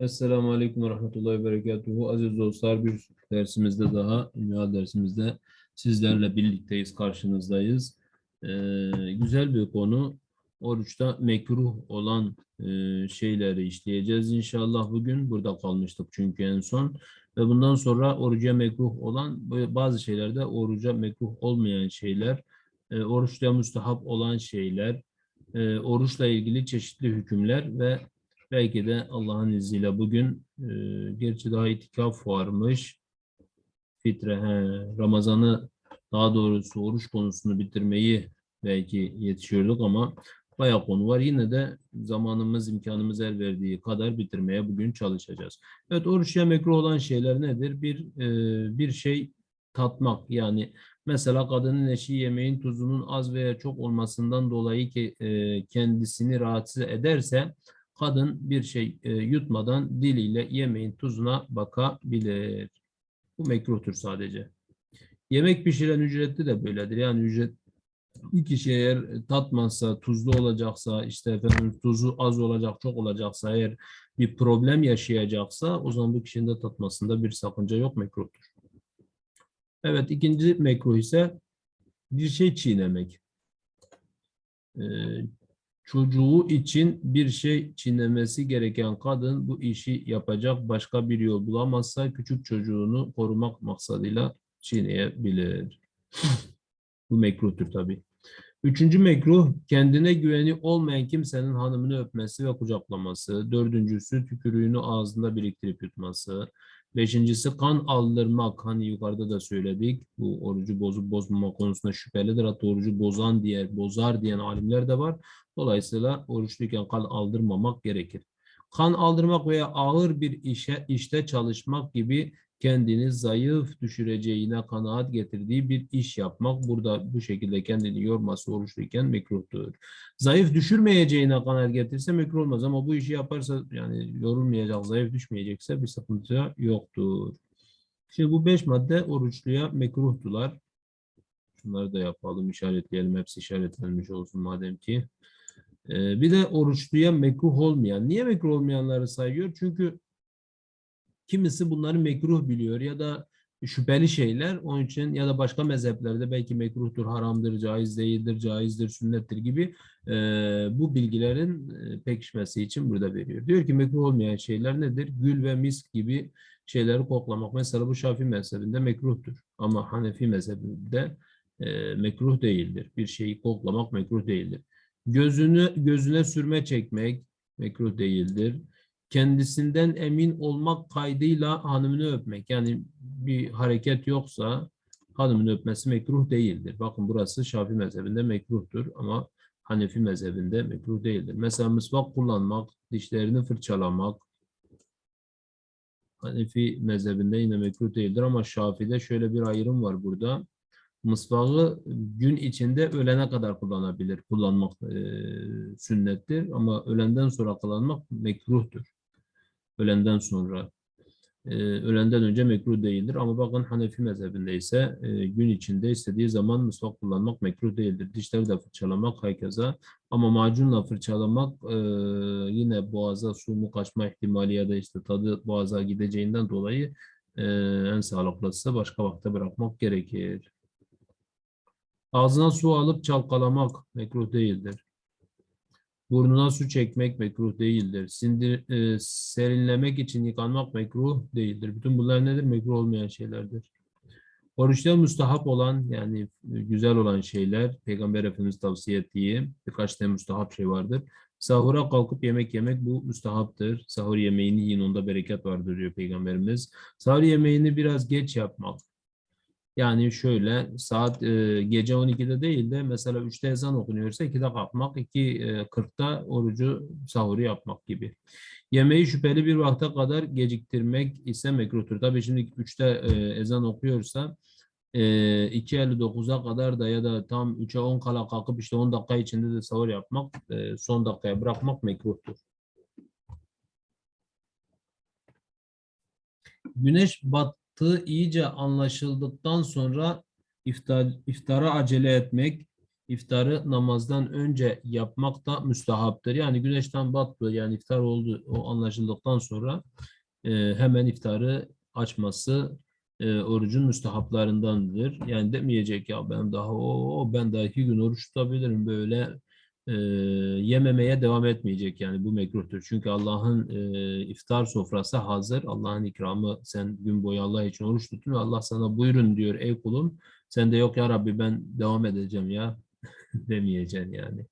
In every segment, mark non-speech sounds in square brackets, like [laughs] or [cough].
Esselamu Aleyküm ve Rahmetullahi ve Berekatuhu. Aziz dostlar bir dersimizde daha, dünya dersimizde sizlerle birlikteyiz, karşınızdayız. Ee, güzel bir konu. Oruçta mekruh olan e, şeyleri işleyeceğiz inşallah bugün. Burada kalmıştık çünkü en son. Ve bundan sonra oruca mekruh olan bazı şeylerde oruca mekruh olmayan şeyler, e, oruçta müstahap olan şeyler, e, oruçla ilgili çeşitli hükümler ve Belki de Allah'ın izniyle bugün e, gerçi daha itikaf varmış. Fitre, he, Ramazan'ı daha doğrusu oruç konusunu bitirmeyi belki yetişiyorduk ama bayağı konu var. Yine de zamanımız, imkanımız el verdiği kadar bitirmeye bugün çalışacağız. Evet, oruçya mekruh olan şeyler nedir? Bir e, bir şey tatmak yani mesela kadının eşi yemeğin tuzunun az veya çok olmasından dolayı ki e, kendisini rahatsız ederse kadın bir şey e, yutmadan diliyle yemeğin tuzuna bakabilir. Bu mekruhtur sadece. Yemek pişiren ücretli de böyledir. Yani ücret bir kişi eğer tatmazsa, tuzlu olacaksa, işte efendim tuzu az olacak, çok olacaksa, eğer bir problem yaşayacaksa o zaman bu kişinin de tatmasında bir sakınca yok, mekruhtur. Evet, ikinci mekruh ise bir şey çiğnemek. Ee, çocuğu için bir şey çiğnemesi gereken kadın bu işi yapacak başka bir yol bulamazsa küçük çocuğunu korumak maksadıyla çiğneyebilir. bu mekruhtur tabi. Üçüncü mekruh kendine güveni olmayan kimsenin hanımını öpmesi ve kucaklaması. Dördüncüsü tükürüğünü ağzında biriktirip yutması. Beşincisi kan aldırmak. Hani yukarıda da söyledik. Bu orucu bozup bozmama konusunda şüphelidir. Hatta orucu bozan diye, bozar diyen alimler de var. Dolayısıyla oruçluyken kan aldırmamak gerekir. Kan aldırmak veya ağır bir işe işte çalışmak gibi kendini zayıf düşüreceğine kanaat getirdiği bir iş yapmak. Burada bu şekilde kendini yorması oruçluyken mekruhtur. Zayıf düşürmeyeceğine kanaat getirse mekruh olmaz ama bu işi yaparsa yani yorulmayacak, zayıf düşmeyecekse bir sıkıntı yoktur. Şimdi bu beş madde oruçluya mekruhtular. Şunları da yapalım, işaretleyelim. Hepsi işaretlenmiş olsun madem ki. Ee, bir de oruçluya mekruh olmayan. Niye mekruh olmayanları sayıyor? Çünkü kimisi bunları mekruh biliyor ya da şüpheli şeyler onun için ya da başka mezheplerde belki mekruhtur, haramdır, caiz değildir, caizdir, sünnettir gibi e, bu bilgilerin e, pekişmesi için burada veriyor. Diyor ki mekruh olmayan şeyler nedir? Gül ve misk gibi şeyleri koklamak. Mesela bu Şafii mezhebinde mekruhtur ama Hanefi mezhebinde e, mekruh değildir. Bir şeyi koklamak mekruh değildir. Gözünü gözüne sürme çekmek mekruh değildir. Kendisinden emin olmak kaydıyla hanımını öpmek. Yani bir hareket yoksa hanımını öpmesi mekruh değildir. Bakın burası Şafii mezhebinde mekruhtur ama Hanefi mezhebinde mekruh değildir. Mesela mısvak kullanmak, dişlerini fırçalamak Hanefi mezhebinde yine mekruh değildir ama Şafii'de şöyle bir ayrım var burada mısvağı gün içinde ölene kadar kullanabilir. Kullanmak e, sünnettir ama ölenden sonra kullanmak mekruhtur. Ölenden sonra. E, ölenden önce mekruh değildir. Ama bakın Hanefi mezhebinde ise e, gün içinde istediği zaman mısvak kullanmak mekruh değildir. Dişleri de fırçalamak herkese. Ama macunla fırçalamak e, yine boğaza su mu kaçma ihtimali ya da işte tadı boğaza gideceğinden dolayı e, en sağlıklısı başka vakte bırakmak gerekir. Ağzına su alıp çalkalamak mekruh değildir. Burnuna su çekmek mekruh değildir. Sindir, e, serinlemek için yıkanmak mekruh değildir. Bütün bunlar nedir? Mekruh olmayan şeylerdir. Oruçta müstahap olan yani güzel olan şeyler Peygamber Efendimiz tavsiye ettiği birkaç tane müstahap şey vardır. Sahura kalkıp yemek yemek bu müstahaptır. Sahur yemeğini yiyin onda bereket vardır diyor Peygamberimiz. Sahur yemeğini biraz geç yapmak. Yani şöyle saat e, gece 12'de değil de mesela 3'te ezan okunuyorsa 2'de kalkmak, 2.40'da orucu sahuru yapmak gibi. Yemeği şüpheli bir vakte kadar geciktirmek ise mekruhtur. Tabii şimdi 3'te e, ezan okuyorsa e, 2.59'a kadar da ya da tam 3'e 10 kala kalkıp işte 10 dakika içinde de sahur yapmak, e, son dakikaya bırakmak mekruhtur. Güneş bat yaptığı iyice anlaşıldıktan sonra iftar, iftara acele etmek, iftarı namazdan önce yapmak da müstehaptır. Yani güneşten battı yani iftar oldu o anlaşıldıktan sonra e, hemen iftarı açması e, orucun müstehaplarındandır. Yani demeyecek ya ben daha o ben daha iki gün oruç tutabilirim böyle e, yememeye devam etmeyecek yani bu mekruhtur. Çünkü Allah'ın e, iftar sofrası hazır. Allah'ın ikramı sen gün boyu Allah için oruç tutun Allah sana buyurun diyor ey kulum. Sen de yok ya Rabbi ben devam edeceğim ya [laughs] demeyeceksin yani.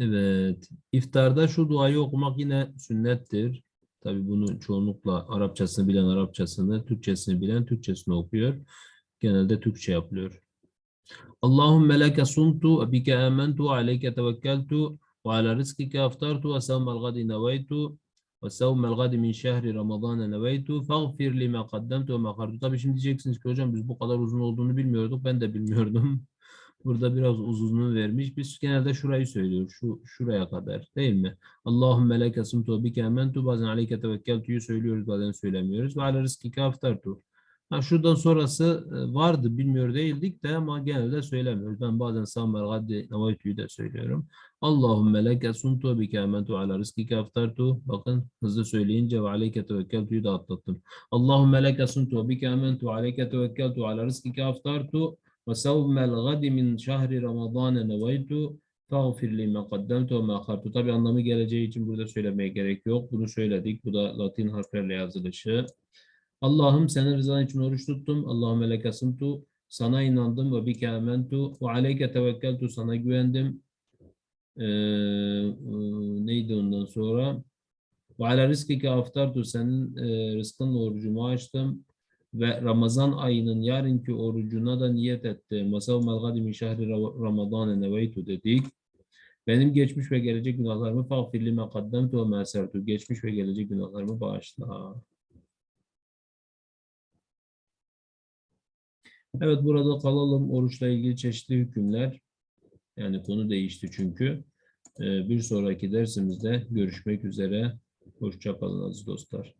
Evet. iftarda şu duayı okumak yine sünnettir. Tabi bunu çoğunlukla Arapçasını bilen Arapçasını, Türkçesini bilen Türkçesini okuyor. Genelde Türkçe yapılıyor. Allahümme leke suntu, bike amentu, aleyke tevekkeltu, ve ala rizkike aftartu, ve sevmel gadi neveytu, ve sevmel gadi min şehri Ramazan neveytu, fagfir lima kaddemtu ve makartu. Tabi şimdi diyeceksiniz ki hocam biz bu kadar uzun olduğunu bilmiyorduk. Ben de bilmiyordum. [laughs] Burada biraz uzunluğu vermiş. Biz genelde şurayı söylüyoruz. Şu, şuraya kadar değil mi? Allahümme leke sumtu bike ementu. Bazen aleyke tevekkeltu'yu söylüyoruz bazen söylemiyoruz. Ve ala rizkike aftartu. Ha, şuradan sonrası e, vardı bilmiyor değildik de ama genelde söylemiyoruz. Ben bazen samber gaddi navaytüyü de söylüyorum. Allahümme leke suntu bike amentu ala rizkike aftartu. Bakın hızlı söyleyince ve aleyke tevekkeltüyü de atlattım. Allahümme leke suntu bike amentu aleyke tevekkeltu ala rizkike aftartu. Ve sevmel gadi min şahri ramadane nevaytu. Fağfir li ma qaddemtu ve ma akhartu. Tabi anlamı geleceği için burada söylemeye gerek yok. Bunu söyledik. Bu da Latin harflerle yazılışı. Allah'ım senin rızan için oruç tuttum. Allahümme leke sımtu. Sana inandım ve bike amentu ve aleyke tevekkeltu. Sana güvendim. Ee, e, neydi ondan sonra? Ve ala rizkike aftartu. Senin e, rızkınla orucumu açtım ve Ramazan ayının yarınki orucuna da niyet etti. Masavmel gadi min şehri Ramazan neveytu dedik. Benim geçmiş ve gelecek günahlarımı fağfir lime kaddemtu ve mesertu. Geçmiş ve gelecek günahlarımı bağışla. Evet burada kalalım. Oruçla ilgili çeşitli hükümler. Yani konu değişti çünkü. Ee, Bir sonraki dersimizde görüşmek üzere. Hoşça kalın aziz dostlar.